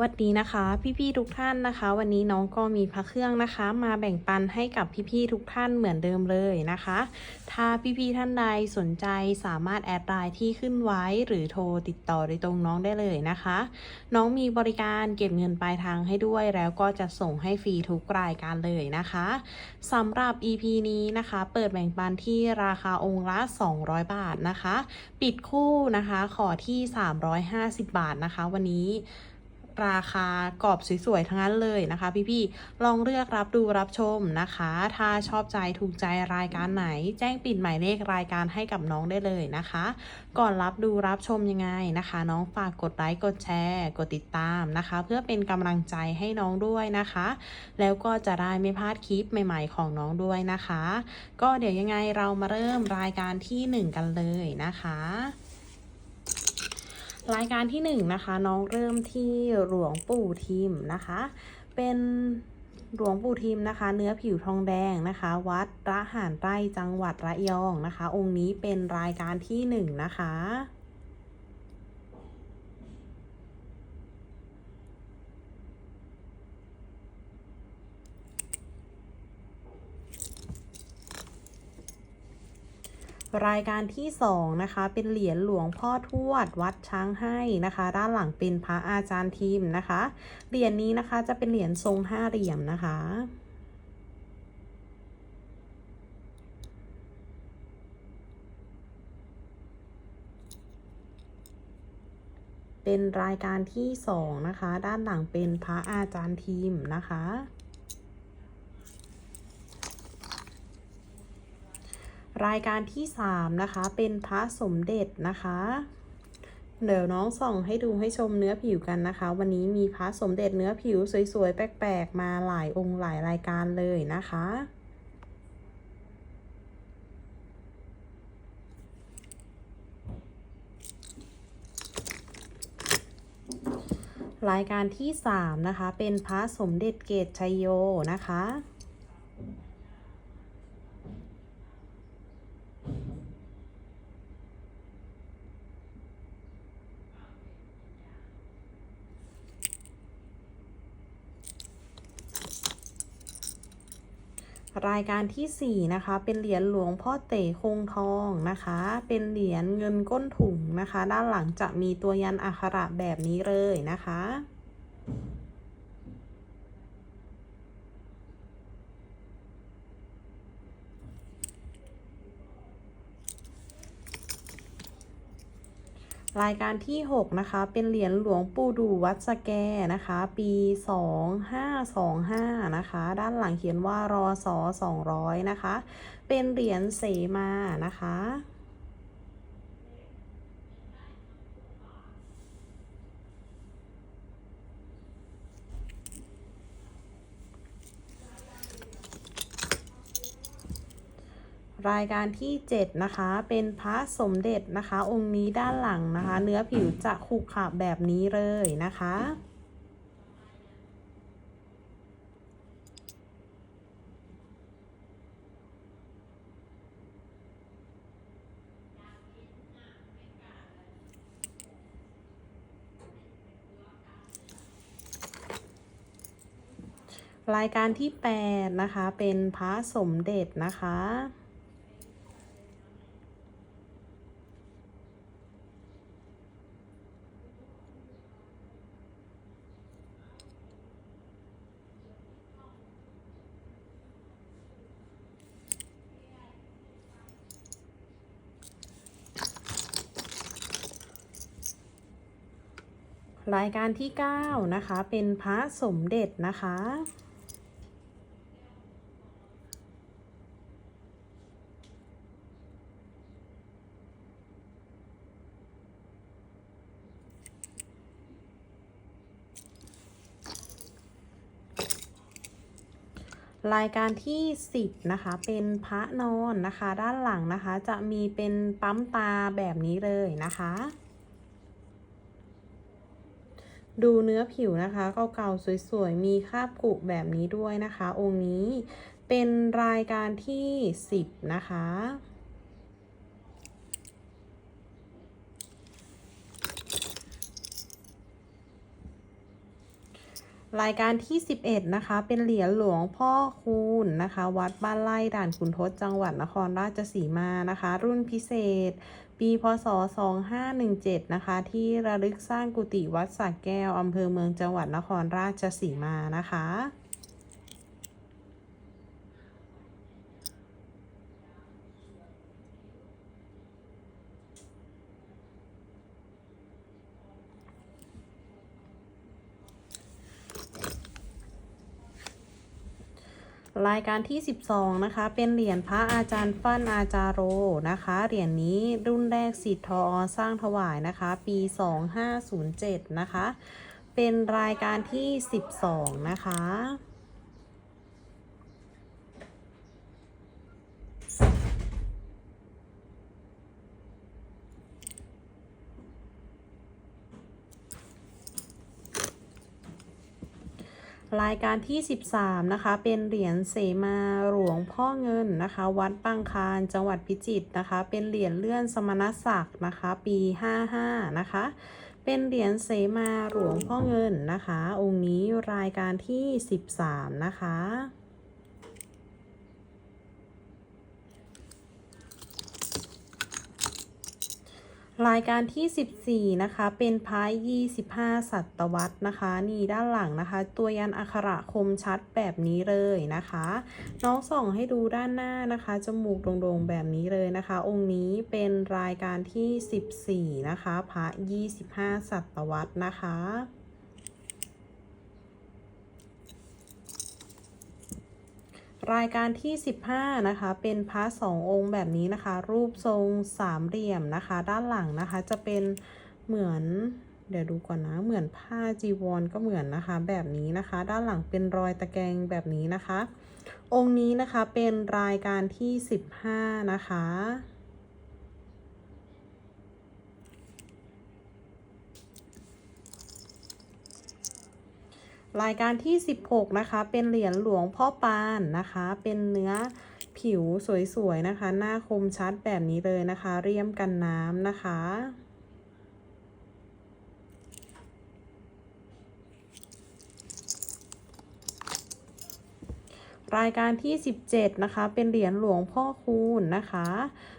วัสดีนะคะ พี่ๆทุกท่านนะคะ วันนี้น้องก็มีพระเครื่องนะคะ มาแบ่งปันให้กับพี่ๆทุกท่านเหมือนเดิมเลยนะคะ ถ้าพี่ๆท่านใดสนใจสามารถแอดไลน์ที่ขึ้นไว้หรือโทรติดต่อโดยตรงน้องได้เลยนะคะ น้องมีบริการเก็บเงินปลายทางให้ด้วย แล้วก็จะส่งให้ฟรีทุกรายการเลยนะคะสำหรับ EP นี้นะคะ เปิดแบ่งปันที่ราคาองค์ละ 200 บาทนะคะ ปิดคู่นะคะขอที่ 350 บาทนะคะ วันนี้ ราคากรอบสวยๆ ทั้งนั้นเลยนะคะ พี่ๆ ลองเลือกรับดูรับชมนะคะ ถ้าชอบใจถูกใจรายการไหน แจ้งปิดหมายเลขรายการให้กับน้องได้เลยนะคะ ก่อนรับดูรับชมยังไงนะคะ น้องฝากกดไลค์กดแชร์กดติดตามนะคะ เพื่อเป็นกำลังใจให้น้องด้วยนะคะ แล้วก็จะได้ไม่พลาดคลิปใหม่ๆ ของน้องด้วยนะคะ ก็เดี๋ยวยังไงเรามาเริ่มรายการที่หนึ่งกันเลยนะคะ รายการที่หนึ่งนะคะน้องเริ่มที่หลวงปู่ทิมนะคะ เป็นหลวงปู่ทิมนะคะ เนื้อผิวทองแดงนะคะ วัดระหารไร่จังหวัดระยองนะคะ องค์นี้เป็นรายการที่หนึ่งนะคะ รายการที่สองนะคะ เป็นเหรียญหลวงพ่อทวดวัดช้างให้นะคะ ด้านหลังเป็นพระอาจารย์ทีมนะคะ เหรียญนี้นะคะจะเป็นเหรียญทรงห้าเหลี่ยมนะคะเป็นรายการที่สองนะคะ ด้านหลังเป็นพระอาจารย์ทีมนะคะ รายการที่สามนะคะ เป็นพระสมเด็จนะคะ เดี๋ยวน้องส่องให้ดูให้ชมเนื้อผิวกันนะคะ วันนี้มีพระสมเด็จเนื้อผิวสวยๆ แปลกๆ มาหลายองค์หลายรายการเลยนะคะ รายการที่สามนะคะ เป็นพระสมเด็จเกตชัยโยนะคะ รายการที่ 4 นะคะ เป็นเหรียญหลวงพ่อเต๋คงทองนะคะ เป็นเหรียญเงินก้นถุงนะคะ ด้านหลังจะมีตัวยันอักขระแบบนี้เลยนะคะ รายการที่ 6 นะคะ เป็นเหรียญหลวงปู่ดูวัดสแกนะคะ ปี 2525 นะคะ ด้านหลังเขียนว่ารอสอ200 นะคะ เป็นเหรียญเสมานะคะ รายการที่ 7 นะคะ เป็นพระสมเด็จนะคะ องค์นี้ด้านหลังนะคะ เนื้อผิวจะขรุขระแบบนี้เลยนะคะ รายการที่ 8 นะคะ เป็นพระสมเด็จนะคะ รายการที่ 9 นะคะ เป็นพระสมเด็จนะคะ รายการที่ 10 นะคะ เป็นพระนอนนะคะ ด้านหลังนะคะ จะมีเป็นปั๊มตาแบบนี้เลยนะคะ ดูเนื้อผิวนะคะเก่าๆสวยๆ มีคราบกุแบบนี้ด้วยนะคะ องค์นี้เป็นรายการที่ 10 นะคะ รายการที่ 11 นะคะ เป็นเหรียญหลวงพ่อคูณนะคะ วัดบ้านไร่ด่านขุนทดจังหวัดนครราชสีมานะคะ รุ่นพิเศษ ปีพศ 2517 นะคะ ที่ระลึกสร้างกุฏิวัดสักแก้ว อำเภอเมืองจังหวัดนครราชสีมานะคะ รายการที่ 12 นะคะ เป็นเหรียญพระอาจารย์ฟั่นอาจารโรนะคะ เหรียญนี้รุ่นแรกสิทธิ์ทอสร้างถวายนะคะ ปี 2507 นะคะ เป็นรายการที่ 12 นะคะายการที่ 13 นะคะ เป็นเหรียญเสมาหลวงพ่อเงินนะคะ วัดปังคารจังหวัดพิจิตรนะคะ เป็นเหรียญเลื่อนสมณศักดิ์นะคะ ปี 55 นะคะ เป็นเหรียญเสมาหลวงพ่อเงินนะคะ องค์นี้รายการที่ 13 นะคะ รายการที่ 14 นะคะ เป็นพาย25ศตวรรษนะคะ นี่ด้านหลังนะคะ ตัวยันอักขระคมชัดแบบนี้เลยนะคะ น้องส่องให้ดูด้านหน้านะคะ จมูกโด่งๆแบบนี้เลยนะคะ องค์นี้เป็นรายการที่ 14 นะคะพระ25ศตวรรษนะคะ รายการที่ 15 นะคะ เป็นพระสององค์แบบนี้นะคะ รูปทรงสามเหลี่ยมนะคะ ด้านหลังนะคะ จะเป็นเหมือน เดี๋ยวดูก่อนนะ เหมือนผ้าจีวรก็เหมือนนะคะ แบบนี้นะคะ ด้านหลังเป็นรอยตะแกรงแบบนี้นะคะ องค์นี้นะคะเป็นรายการที่ 15 นะคะ รายการที่ 16 นะคะ เป็นเหรียญหลวงพ่อปานนะคะ เป็นเนื้อผิวสวยๆนะคะ หน้าคมชัดแบบนี้เลยนะคะ เรียมกันน้ำนะคะ รายการที่ 17 นะคะ เป็นเหรียญหลวงพ่อคูณนะคะ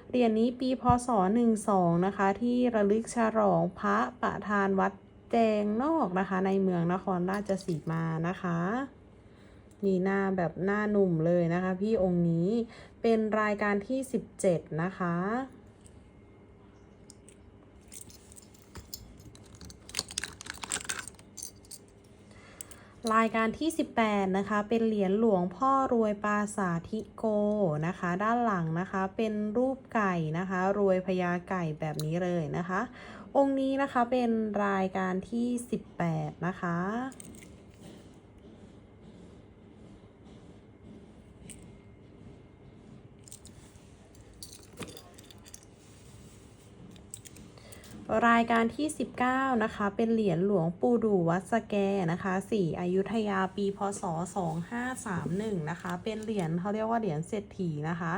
เหรียญนี้ปีพศ 12 นะคะ ที่ระลึกฉลองพระประธานวัด แจงนอกนะคะในเมืองนครราชสีมานะคะนี่หน้าแบบหน้าหนุ่มเลยนะคะ พี่องค์นี้เป็นรายการที่17นะคะ รายการที่ 18 นะคะ เป็นเหรียญหลวงพ่อรวยปาสาธิโกนะคะ ด้านหลังนะคะเป็นรูปไก่นะคะ รวยพญาไก่แบบนี้เลยนะคะ องค์นี้นะคะเป็นรายการที่ 18 นะคะ รายการที่ 19 นะคะ เป็นเหรียญหลวงปู่ดูวัดสแกนะคะสีอยุธยาปีพศ 2531 นะคะ เป็นเหรียญเขาเรียกว่าเหรียญเศรษฐีนะคะ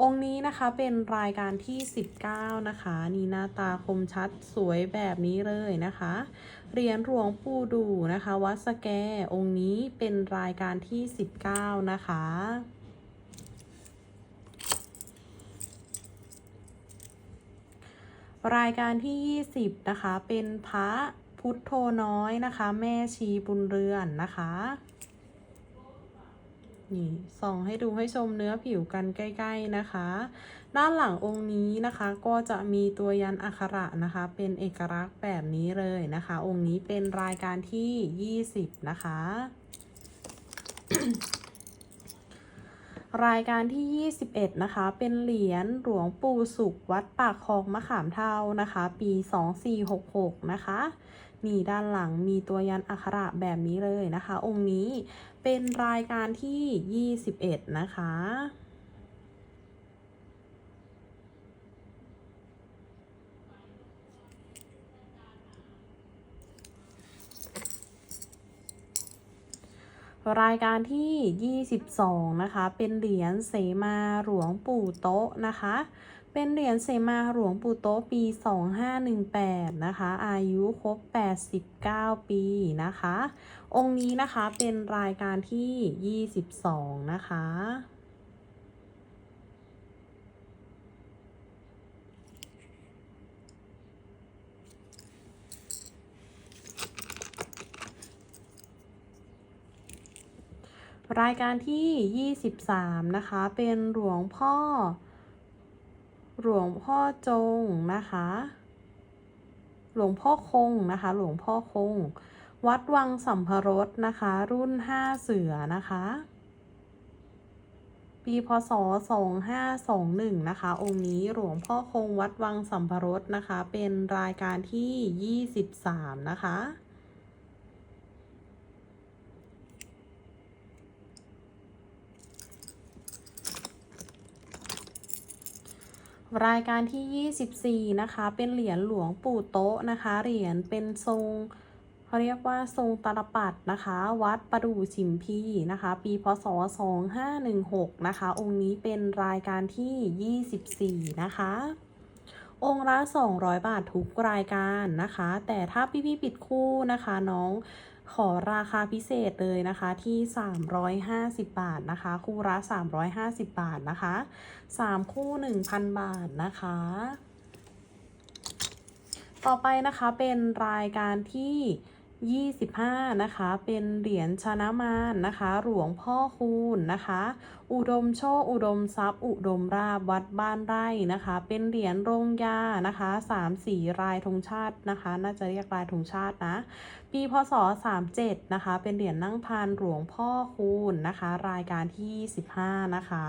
องค์นี้นะคะเป็นรายการที่ 19 นะคะ นี่หน้าตาคมชัดสวยแบบนี้เลยนะคะ เหรียญหลวงปู่ดูนะคะ วัดสแกองค์นี้เป็นรายการที่ 19 นะคะรายการที่ 20 นะคะ เป็นพระพุทโธน้อยนะคะ แม่ชีบุญเรือนนะคะ นี่ส่องให้ดูให้ชมเนื้อผิวกันใกล้ๆนะคะ ด้านหลังองค์นี้นะคะก็จะมีตัวยันอักขระนะคะ เป็นเอกลักษณ์แบบนี้เลยนะคะ องค์นี้เป็นรายการที่ 20 นะคะ รายการที่ 21 นะคะ เป็นเหรียญหลวงปู่สุขวัดปากคลองมะขามเทานะคะ ปี 2466 นะคะ นี่ด้านหลังมีตัวยันอักขระแบบนี้เลยนะคะ องค์นี้เป็นรายการที่ 21 นะคะรายการที่ 22 นะคะ เป็นเหรียญเสมาหลวงปู่โต๊ะนะคะ เป็นเหรียญเสมาหลวงปู่โตะปี 2518 นะคะ อายุครบ 89 ปีนะคะ องค์นี้นะคะเป็นรายการที่ 22 นะคะรายการที่ 23 นะคะ เป็นหลวงพ่อ หลวงพ่อจงนะคะ หลวงพ่อคงนะคะ หลวงพ่อคง วัดวังสัมพรสนะคะ รุ่น5เสือนะคะ ปีพศ2521นะคะ องค์นี้หลวงพ่อคงวัดวังสัมพรสนะคะ เป็นรายการที่23นะคะ รายการที่ 24 นะคะ เป็นเหรียญหลวงปู่โต๊ะนะคะ เหรียญเป็นทรงเขาเรียกว่าทรงตาลปัดนะคะ วัดประดู่ฉิมพีนะคะ ปีพศ 2516 นะคะ องค์นี้เป็นรายการที่ 24 นะคะ องค์ละ 200 บาททุกรายการนะคะ แต่ถ้าพี่ๆปิดคู่นะคะน้อง ขอราคาพิเศษเลยนะคะที่ 350 บาทนะคะ คู่ละ350 บาทนะคะ 3 คู่ 1,000 บาทนะคะ ต่อไปนะคะเป็นรายการที่ 25 นะคะ เป็นเหรียญชนะมารนะคะ หลวงพ่อคูณนะคะ อุดมโชคอุดมทรัพย์ อุดมราบวัดบ้านไร่นะคะ เป็นเหรียญโรงยานะคะสามสีรายธงชาตินะคะ น่าจะเรียกรายธงชาตินะ ปีพศ 37 นะคะ เป็นเหรียญนั่งพานหลวงพ่อคูณนะคะ รายการที่15นะคะ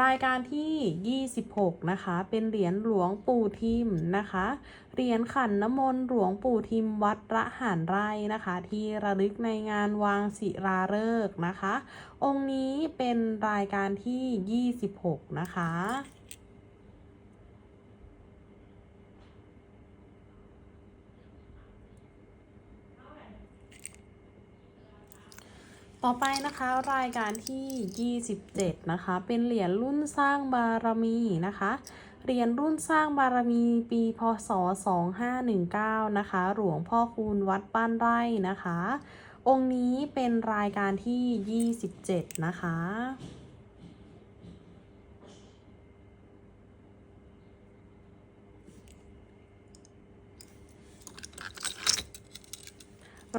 รายการที่ 26 นะคะ เป็นเหรียญหลวงปู่ทิมนะคะ เหรียญขันน้ำมนต์หลวงปู่ทิมวัดระหานไร่นะคะ ที่ระลึกในงานวางศิลาฤกษ์นะคะ องค์นี้เป็นรายการที่ 26 นะคะ ต่อไปนะคะรายการที่ 27 นะคะ เป็นเหรียญรุ่นสร้างบารมีนะคะ เหรียญรุ่นสร้างบารมีปีพศ 2519 นะคะ หลวงพ่อคูณวัดบ้านไร่นะคะ องค์นี้เป็นรายการที่ 27 นะคะ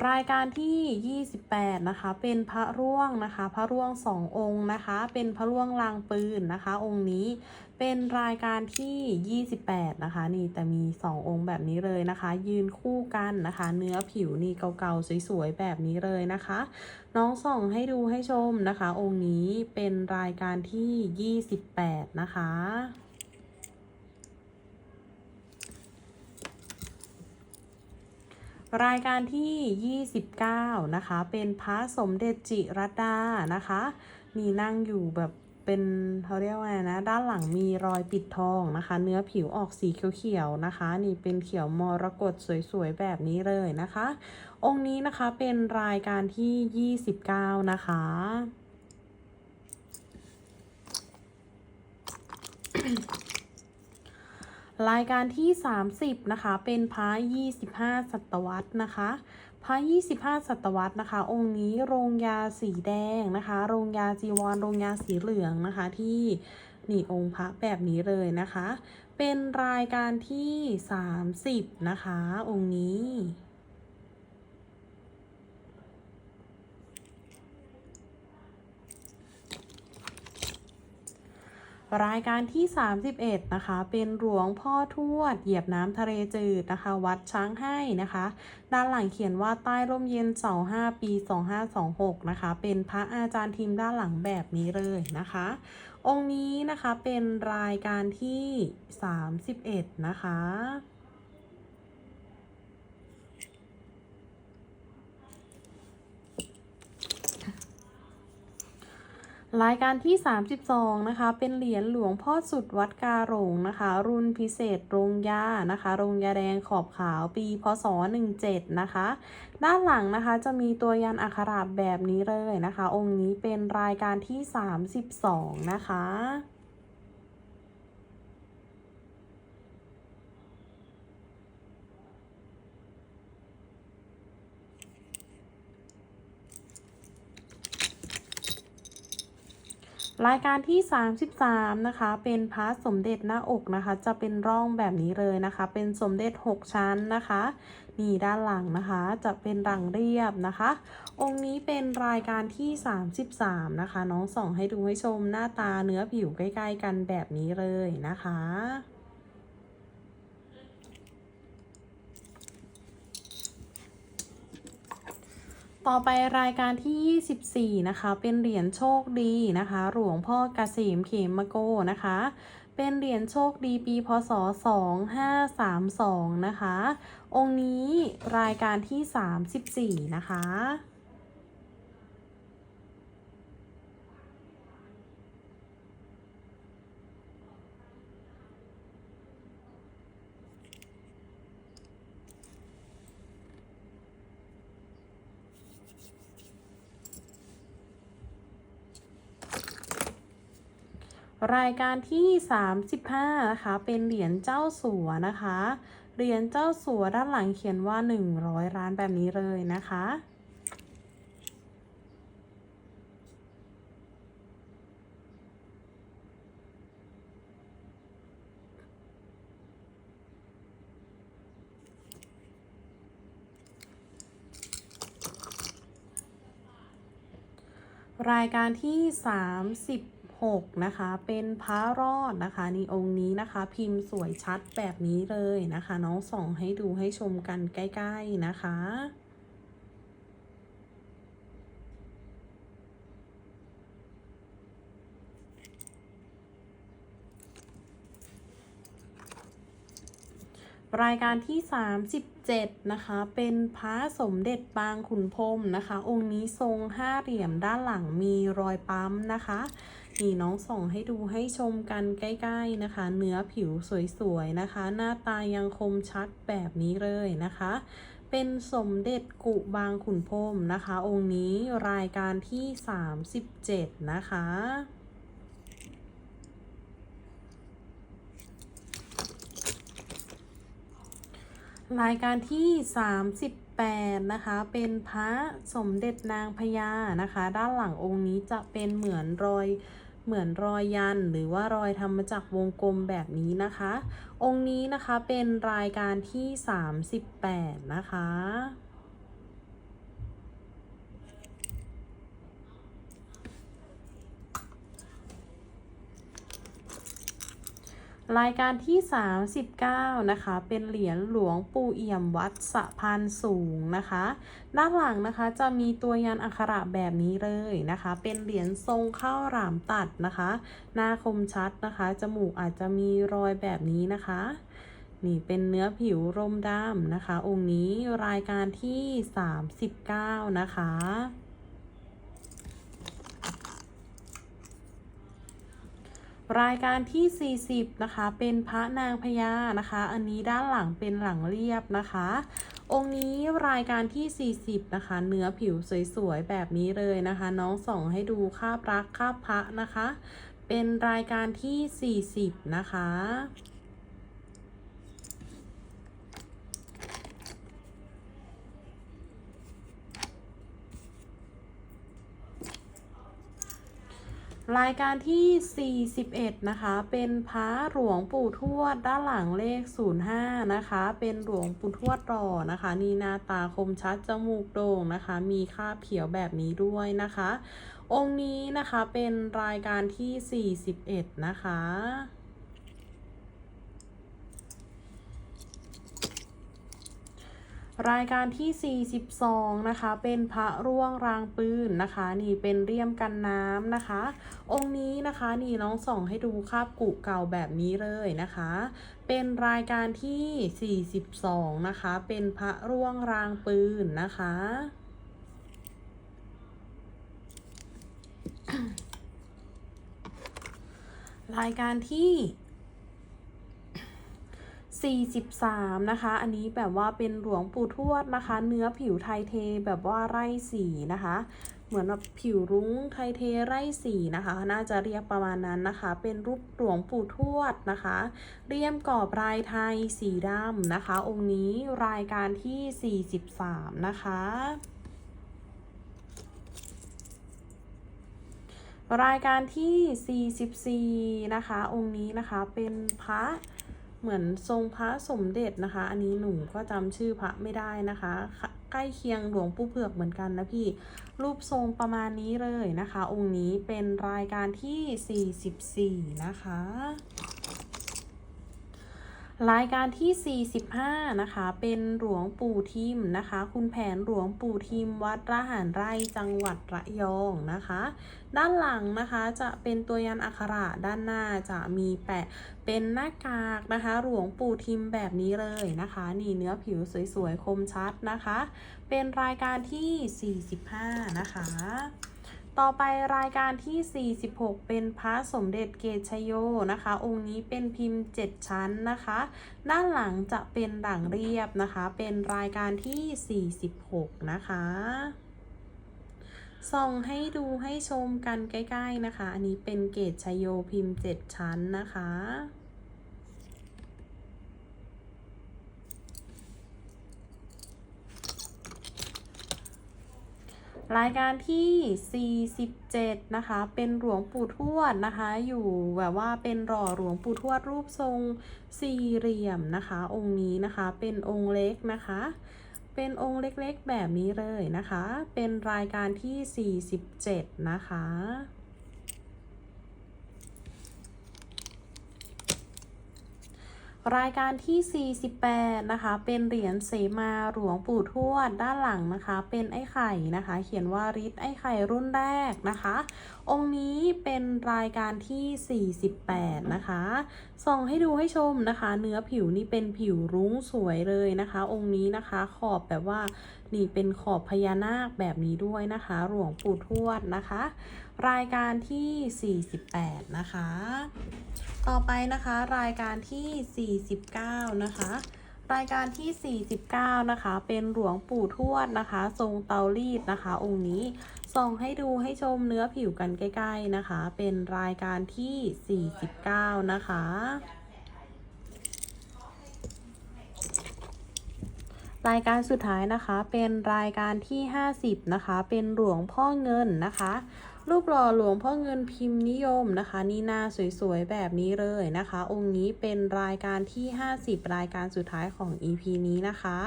รายการที่ 28 นะคะ เป็นพระร่วงนะคะ พระร่วงสององค์นะคะ เป็นพระร่วงลางปืนนะคะ องค์นี้เป็นรายการที่ 28 นะคะ นี่แต่มี 2 องค์แบบนี้เลยนะคะ ยืนคู่กันนะคะ เนื้อผิวนี่เก่าๆสวยๆแบบนี้เลยนะคะ น้องส่องให้ดูให้ชมนะคะ องค์นี้เป็นรายการที่ 28 นะคะ รายการที่ 29 นะคะ เป็นพระสมเด็จจิรดานะคะ มีนั่งอยู่แบบเป็นเขาเรียกว่านะ ด้านหลังมีรอยปิดทองนะคะ เนื้อผิวออกสีเขียวๆนะคะ นี่เป็นเขียวมรกตสวยๆแบบนี้เลยนะคะ องค์นี้นะคะเป็นรายการที่ 29 นะคะ รายการที่ 30 นะคะ เป็นพระ25 ศตวรรษนะคะพระ25 ศตวรรษนะคะ องค์นี้โรงยาสีแดงนะคะ โรงยาจีวร โรงยาสีเหลืองนะคะ ที่นี่องค์พระแบบนี้เลยนะคะ เป็นรายการที่ 30 นะคะ องค์นี้ รายการที่ 31 นะคะ เป็นหลวงพ่อทวด เหยียบน้ำทะเลจืดนะคะ วัดช้างให้นะคะ ด้านหลังเขียนว่าใต้ร่มเย็นเสาห้าปี 2526 นะคะ เป็นพระอาจารย์ทีมด้านหลังแบบนี้เลยนะคะ องค์นี้นะคะเป็นรายการที่ 31 นะคะ รายการที่ 32 นะคะ เป็นเหรียญหลวงพ่อสุดวัดกาหลงนะคะ รุ่นพิเศษโรงยานะคะ โรงยาแดงขอบขาวปี พศ 17 นะคะ ด้านหลังนะคะจะมีตัวยันอักขระแบบนี้เลยนะคะ องค์นี้เป็นรายการที่ 32 นะคะ รายการที่ 33 นะคะ เป็นพระสมเด็จหน้าอกนะคะ จะเป็นร่องแบบนี้เลยนะคะ เป็นสมเด็จ 6 ชั้นนะคะ นี่ด้านหลังนะคะ จะเป็นรังเรียบนะคะ องค์นี้เป็นรายการที่ 33 นะคะ น้องส่องให้ดูให้ชมหน้าตาเนื้อผิวใกล้ ๆ กันแบบนี้เลยนะคะ ต่อไปรายการที่ 24 นะคะ เป็นเหรียญโชคดีนะคะ หลวงพ่อกเกษมเขมโกนะคะ เป็นเหรียญโชคดีปีพศ 2532 นะคะ องค์นี้รายการที่ 34 นะคะ รายการที่ 35 นะคะ เป็นเหรียญเจ้าสัวนะคะ เหรียญเจ้าสัวด้านหลังเขียนว่า 100ล้านแบบนี้เลยนะคะ รายการที่ 6 นะคะ เป็นพระรอดนะคะนี่องค์นี้นะคะ พิมพ์สวยชัดแบบนี้เลยนะคะ น้องส่องให้ดูให้ชมกันใกล้ๆนะคะรายการที่ 37 นะคะ เป็นพระสมเด็จบางขุนพรมนะคะ องค์นี้ทรงห้าเหลี่ยมด้านหลังมีรอยปั๊มนะคะ นี่น้องส่งให้ดูให้ชมกันใกล้ ๆนะคะ เนื้อผิวสวยๆนะคะ หน้าตายังคมชัดแบบนี้เลยนะคะ เป็นสมเด็จกุบางขุนพรมนะคะ องค์นี้รายการที่ 37 นะคะรายการที่ 38 นะคะ เป็นพระสมเด็จนางพญานะคะ ด้านหลังองค์นี้จะเป็นเหมือนรอย เหมือนรอยยันหรือว่ารอยทำมาจากวงกลมแบบนี้นะคะ องค์นี้นะคะเป็นรายการที่ 38 นะคะ รายการที่ 39 นะคะ เป็นเหรียญหลวงปู่เอี่ยมวัดสะพานสูงนะคะ ด้านหลังนะคะจะมีตัวยันอักขระแบบนี้เลยนะคะ เป็นเหรียญทรงข้าวหลามตัดนะคะ หน้าคมชัดนะคะ จมูกอาจจะมีรอยแบบนี้นะคะ นี่เป็นเนื้อผิวรมด้ามนะคะ องค์นี้รายการที่ 39 นะคะ รายการที่ 40 นะคะ เป็นพระนางพญานะคะ อันนี้ด้านหลังเป็นหลังเรียบนะคะ องค์นี้รายการที่ 40 นะคะ เนื้อผิวสวยๆ แบบนี้เลยนะคะ น้องส่องให้ดูคาบรักคาบพระนะคะ เป็นรายการที่ 40 นะคะ รายการที่ 41 นะคะ เป็นพระหลวงปู่ทวดด้านหลังเลข 05 นะคะ เป็นหลวงปู่ทวดรอนะคะ นี่หน้าตาคมชัดจมูกโด่งนะคะ มีคราบเขียวแบบนี้ด้วยนะคะ องค์นี้นะคะเป็นรายการที่ 41 นะคะ รายการที่ 42 นะคะ เป็นพระร่วงรางปืนนะคะ นี่เป็นเรียมกันน้ำนะคะ องค์นี้นะคะนี่น้องส่องให้ดูคาบกุเก่าแบบนี้เลยนะคะ เป็นรายการที่ 42 นะคะ เป็นพระร่วงรางปืนนะคะรายการที่ 43 นะคะ อันนี้แบบว่าเป็นหลวงปู่ทวดนะคะ เนื้อผิวไทยเทแบบว่าไร่สีนะคะ เหมือนแบบผิวรุ้งไทยเทไร่สีนะคะ น่าจะเรียกประมาณนั้นนะคะ เป็นรูปหลวงปู่ทวดนะคะ เรียมกรอบลายไทยสีดำนะคะ องค์นี้รายการที่ 43 นะคะรายการที่ 44 นะคะ องค์นี้นะคะ เป็นพระ เหมือนทรงพระสมเด็จนะคะ อันนี้หนูก็จำชื่อพระไม่ได้นะคะ ใกล้เคียงหลวงปู่เผือกเหมือนกันนะพี่ รูปทรงประมาณนี้เลยนะคะ องค์นี้เป็นรายการที่ 44 นะคะ รายการที่ 45 นะคะ เป็นหลวงปู่ทิมนะคะ คุณแผนหลวงปู่ทิมวัดระหารไร่จังหวัดระยองนะคะ ด้านหลังนะคะจะเป็นตัวยันอักขระด้านหน้าจะมีแปะเป็นหน้ากากนะคะ หลวงปู่ทิมแบบนี้เลยนะคะ นี่เนื้อผิวสวยๆ คมชัดนะคะ เป็นรายการที่ 45 นะคะ ต่อไปรายการที่ 46 เป็นพระสมเด็จเกชโยนะคะ องค์นี้เป็นพิมพ์ 7 ชั้นนะคะ ด้านหลังจะเป็นหลังเรียบนะคะ เป็นรายการที่ 46 นะคะส่องให้ดูให้ชมกันใกล้ ๆ นะคะ อันนี้เป็นเกตชโยพิมพ์ 7 ชั้นนะคะ รายการที่ 47 นะคะ เป็นหลวงปู่ทวดนะคะ อยู่แบบว่าเป็นหล่อหลวงปู่ทวดรูปทรงสี่เหลี่ยมนะคะ องค์นี้นะคะ เป็นองค์เล็กนะคะ เป็นองค์เล็กๆแบบนี้เลยนะคะ เป็นรายการที่ 47 นะคะ รายการที่ 48 นะคะ เป็นเหรียญเสมาหลวงปู่ทวด ด้านหลังนะคะ เป็นไอ้ไข่นะคะ เขียนว่าริดไอ้ไข่รุ่นแรกนะคะ องค์นี้เป็นรายการที่ 48 นะคะ ส่องให้ดูให้ชมนะคะ เนื้อผิวนี่เป็นผิวรุ้งสวยเลยนะคะ องค์นี้นะคะ ขอบแบบว่านี่เป็นขอบพญานาคแบบนี้ด้วยนะคะ หลวงปู่ทวดนะคะ รายการที่ 48 นะคะ ต่อไปนะคะรายการที่ 49 นะคะ รายการที่ 49 นะคะ เป็นหลวงปู่ทวดนะคะ ทรงเตารีดนะคะ องค์นี้ส่องให้ดูให้ชมเนื้อผิวกันใกล้ๆนะคะ เป็นรายการที่ 49 นะคะรายการสุดท้ายนะคะเป็นรายการที่ 50 นะคะ เป็นหลวงพ่อเงินนะคะ รูปหล่อหลวงพ่อเงินพิมพ์นิยมนะคะ นี่หน้าสวยๆ แบบนี้เลยนะคะ องค์นี้เป็นรายการที่ 50 รายการสุดท้ายของ EP นี้นะคะ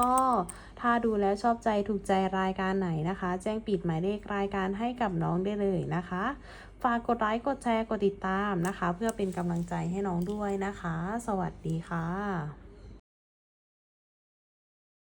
ก็ถ้าดูแล้วชอบใจถูกใจรายการไหนนะคะ แจ้งปิดหมายเลขรายการให้กับน้องได้เลยนะคะ ฝากกดไลค์กดแชร์กดติดตามนะคะ เพื่อเป็นกำลังใจให้น้องด้วยนะคะ สวัสดีค่ะ